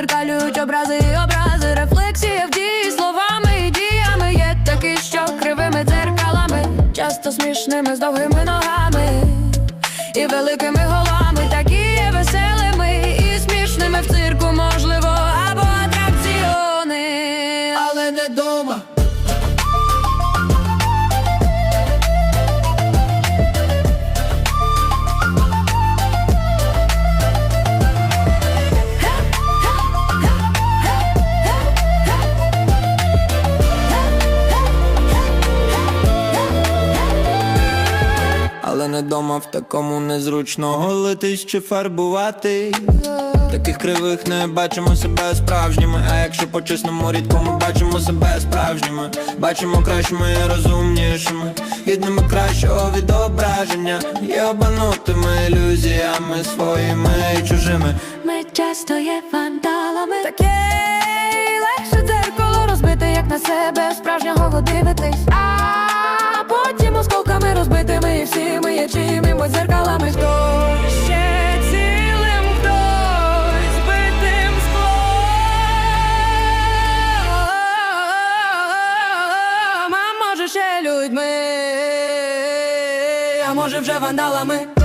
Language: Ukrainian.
відзеркалюють образи, і образи, рефлексія в дії словами і діями. Є такі, що кривими дзеркалами, часто смішними з довгими ногами і великими головами, такі є веселими і смішними в цирку, можливо, або атракціони, але не дома. Але не дома в такому незручно голитись чи фарбувати. Таких кривих не бачимо себе справжніми. А якщо по-чесному рідко ми бачимо себе справжніми, бачимо кращими і розумнішими, гідними кращого відображення, і обманутими ілюзіями своїми і чужими. Ми часто є вандалами Таке легше дзеркало розбити, як на себе справжнього ви дивитесь А потім осколками розбитими і всі людьми, а може вже вандалами